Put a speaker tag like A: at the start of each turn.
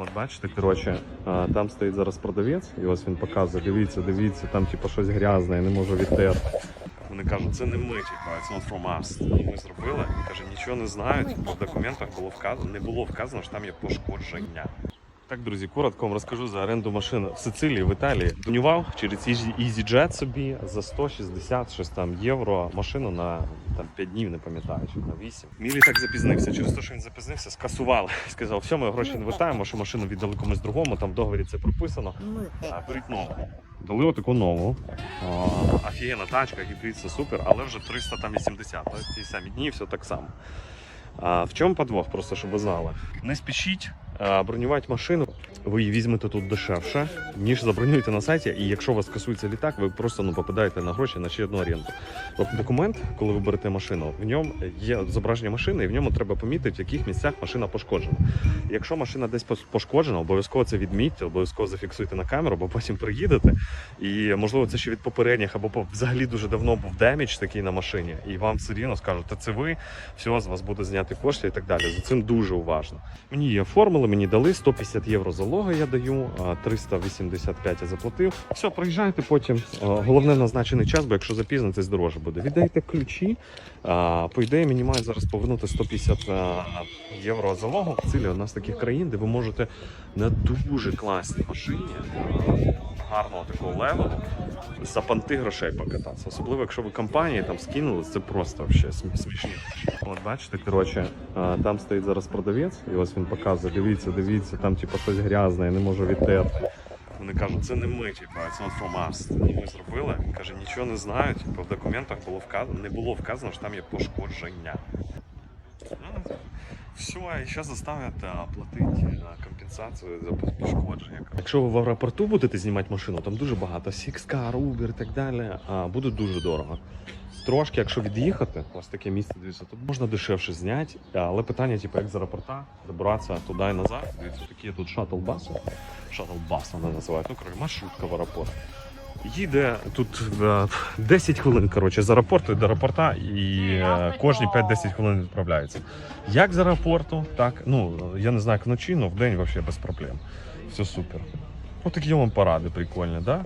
A: От бачите, коротше, там стоїть зараз продавець, і ось він показує, дивіться, дивіться, там типу щось грязне, я не можу відтерти. Вони кажуть, це не ми, типу, it's not from us. Ми зробили. Каже, нічого не знають, бо в документах було вказано, не було вказано, що там є пошкодження. Так, друзі, коротко вам розкажу за оренду машин в Сицилії, в Італії. Бронював через Easy- EasyJet собі за 160 щось там євро машину на там 5 днів, не пам'ятаю, чи на 8. Мілі так запізнився. Через те, що він запізнився, скасували. Сказав, все, ми гроші не вертаємо, що машину віддали комусь другому, там в договорі це прописано. А, беріть нову. Дали отаку нову. Офігенна тачка, гібрид, це супер, але вже 380. Тобто ті самі дні, все так само. А, в чому подвох, просто щоб ви знали? Не спішіть бронювати машину, ви її візьмете тут дешевше, ніж забронюєте на сайті. І якщо у вас касується літак, ви просто ну, попадаєте на гроші на ще одну оренду. Документ, коли ви берете машину, в ньому є зображення машини, і в ньому треба помітити, в яких місцях машина пошкоджена. Якщо машина десь пошкоджена, обов'язково це відмітьте, обов'язково зафіксуйте на камеру, бо потім приїдете. І можливо, це ще від попередніх, або взагалі дуже давно був демідж такий на машині, і вам все рівно скажуть, та це ви, все, з вас буде зняти кошти і так далі. За цим дуже уважно. Мені її оформили, мені дали 150 євро залога я даю, 385 я заплатив. Все, проїжджайте потім. Головне назначений час, бо якщо запізнитесь, дороже буде. Віддайте ключі. По ідеї, мені мають зараз повернути 150 євро залогу. Цілі одна з таких країн, де ви можете на дуже класній машині гарного такого левелу за панти грошей покататися. Особливо, якщо ви компанії там скинули, це просто вообще см- смішні. От бачите, коротше, там стоїть зараз продавець, і ось він показує, дивіться, дивіться, там типу щось грязне, я не можу відтерти. Вони кажуть, це не ми, типу, it's not from us. Ми зробили. Каже, нічого не знають. Типу, в документах було вказано, не було вказано, що там є пошкодження. Все, і зараз заставлять платити а, компенсацію за пошкодження. Якщо ви в аеропорту будете знімати машину, там дуже багато Sixcar, Uber і так далі, а, буде дуже дорого. Трошки, якщо від'їхати, ось таке місце, дивіться, тут можна дешевше зняти, але питання, типу, як з аеропорта добиратися туди і назад. Дивіться, такі тут шатл-баси. Шатл-бас вони називають, ну, коротше, маршрутка в аеропорт. Їде тут е, 10 хвилин коротше, з аеропорту до аеропорта, і е, кожні 5-10 хвилин відправляється. Як з аеропорту, так, ну, я не знаю, як вночі, але в день взагалі без проблем. Все супер. Ось такі вам поради прикольні, да?